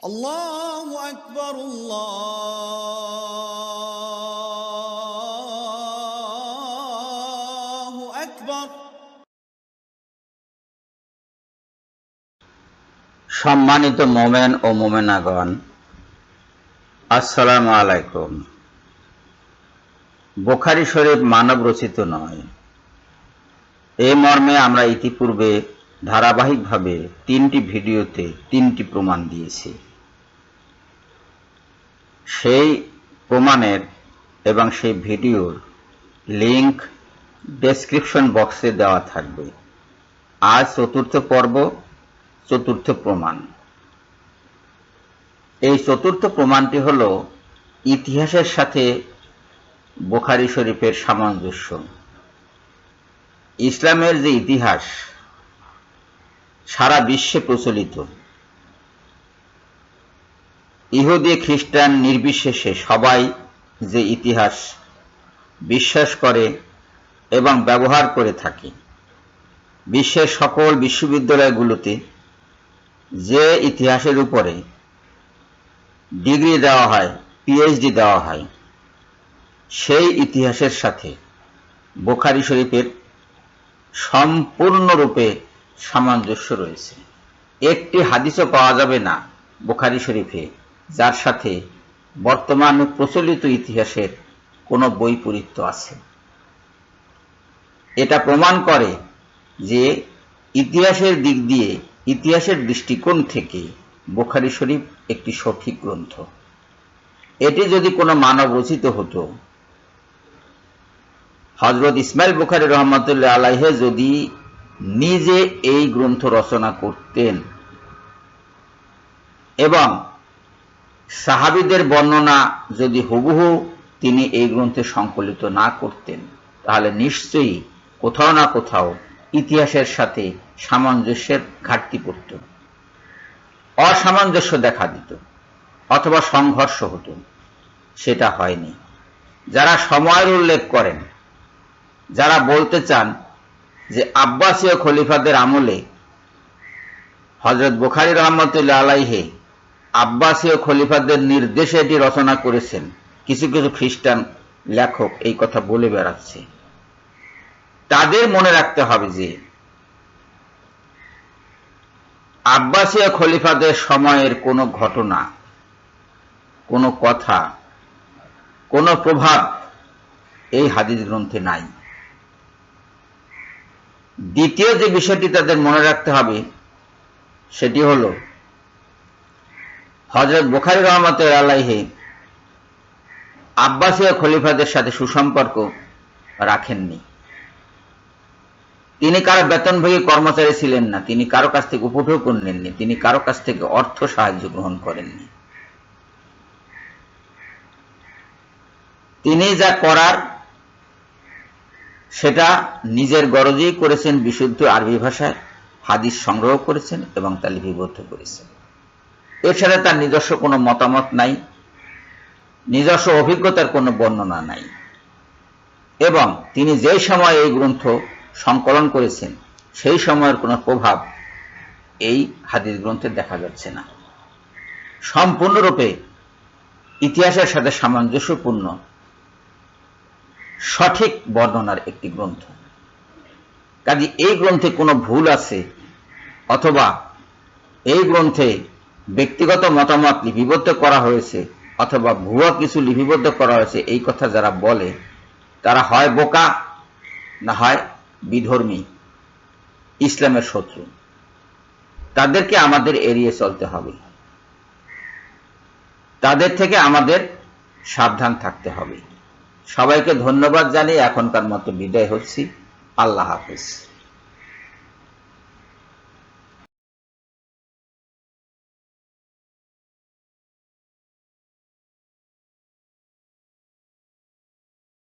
الله أكبر الله أكبر সম্মানিত মোমেন ও মোমেনাগণ আসসালামু আলাইকুম বোখারি শরীফ মানব রচিত নয় এই মর্মে আমরা ইতিপূর্বে ধারাবাহিকভাবে তিনটি ভিডিওতে তিনটি প্রমাণ দিয়েছি সেই প্রমাণের এবং সেই ভিডিওর লিংক ডেসক্রিপশন বক্সে দেওয়া থাকবে। আজ চতুর্থ পর্ব, চতুর্থ প্রমাণ। এই চতুর্থ প্রমাণটি হল ইতিহাসের সাথে বোখারি শরীফের সামঞ্জস্য। ইসলামের যে ইতিহাস, সারা বিশ্বে প্রচলিত। ইহুদি খ্রিস্টান নির্বিশেষে সবাই যে ইতিহাস বিশ্বাস করে এবং ব্যবহার করে থাকে, বিশ্বের সকল বিশ্ববিদ্যালয়গুলোতে যে ইতিহাসের উপরে ডিগ্রি দেওয়া হয় পিএইচডি দেওয়া হয়, সেই ইতিহাসের সাথে বোখারি শরীফের সম্পূর্ণরূপে সামঞ্জস্য রয়েছে। একটি হাদিসও পাওয়া যাবে না বোখারি শরীফে। যার সাথে বর্তমান প্রচলিত ইতিহাসের কোনো বৈপরীত্য আছে। এটা প্রমাণ করে যে ইতিহাসের দিক দিয়ে ইতিহাসের দৃষ্টিকোণ থেকে বোখারি শরীফ একটি সঠিক গ্রন্থ। এটি যদি কোনো মানব রচিত হতো হজরত ইসমাইল বুখারি রহমতুল্লাহ আলাইহে যদি নিজে এই গ্রন্থ রচনা করতেন এবং সাহাবিদের বর্ণনা যদি হুবহু তিনি এই গ্রন্থে সংকলিত না করতেন, তাহলে নিশ্চয়ই কোথাও না কোথাও ইতিহাসের সাথে সামঞ্জস্যের ঘাটতি পড়ত। অসামঞ্জস্য দেখা দিত, অথবা সংঘর্ষ হতো। সেটা হয়নি। যারা সময়ের উল্লেখ করেন, যারা বলতে চান যে আব্বাসীয় খলিফাদের আমলে হজরত বুখারি রহমতুল্লাহ আলাইহে আব্বাসীয় খলিফাদের নির্দেশে এটি রচনা করেছেন। কিছু কিছু খ্রিস্টান লেখক এই কথা বলে বেড়াচ্ছে। তাদের মনে রাখতে হবে যে, আব্বাসীয় খলিফাদের সময়ের কোনো ঘটনা, কোনো কথা, কোনো প্রভাব এই হাদিস গ্রন্থে নাই। দ্বিতীয় যে বিষয়টি তাদের মনে রাখতে হবে, সেটি হল হজরত বুখারি রহমত আলাইহে আব্বাসীয় খলিফাদের সাথে সুসম্পর্ক রাখেননি। তিনি কারও বেতনভোগী কর্মচারী ছিলেন না, তিনি কারও কাছ থেকে উপঢৌকন নেননি, তিনি কারও কাছ থেকে অর্থ সাহায্য গ্রহণ করেননি। তিনি যা করার, সেটা নিজের গরজেই করেছেন, বিশুদ্ধ আরবি ভাষায় হাদিস সংগ্রহ করেছেন এবং তা লিপিবদ্ধ করেছেন। এছাড়া তার নিজস্ব কোনো মতামত নাই, নিজস্ব অভিজ্ঞতার কোনো বর্ণনা নাই। এবং তিনি যে সময় এই গ্রন্থ সংকলন করেছেন, সেই সময়ের কোনো প্রভাব এই হাদিস গ্রন্থে দেখা যাচ্ছে না। সম্পূর্ণরূপে ইতিহাসের সাথে সামঞ্জস্যপূর্ণ সঠিক বর্ণনার একটি গ্রন্থ। কাজে এই গ্রন্থে কোনো ভুল আছে, অথবা এই গ্রন্থে ব্যক্তিগত মতামত লিপিবদ্ধ করা হয়েছে অথবা ভুয়া কিছু লিপিবদ্ধ করা হয়েছে, এই কথা যারা বলে, তারা হয় বোকা না হয় বিধর্মী, ইসলামের শত্রু। তাদেরকে আমাদের এড়িয়ে চলতে হবে। তাদের থেকে আমাদের সাবধান থাকতে হবে। সবাইকে ধন্যবাদ জানিয়ে এখনকার মতো বিদায় হচ্ছি। আল্লাহ হাফিজ।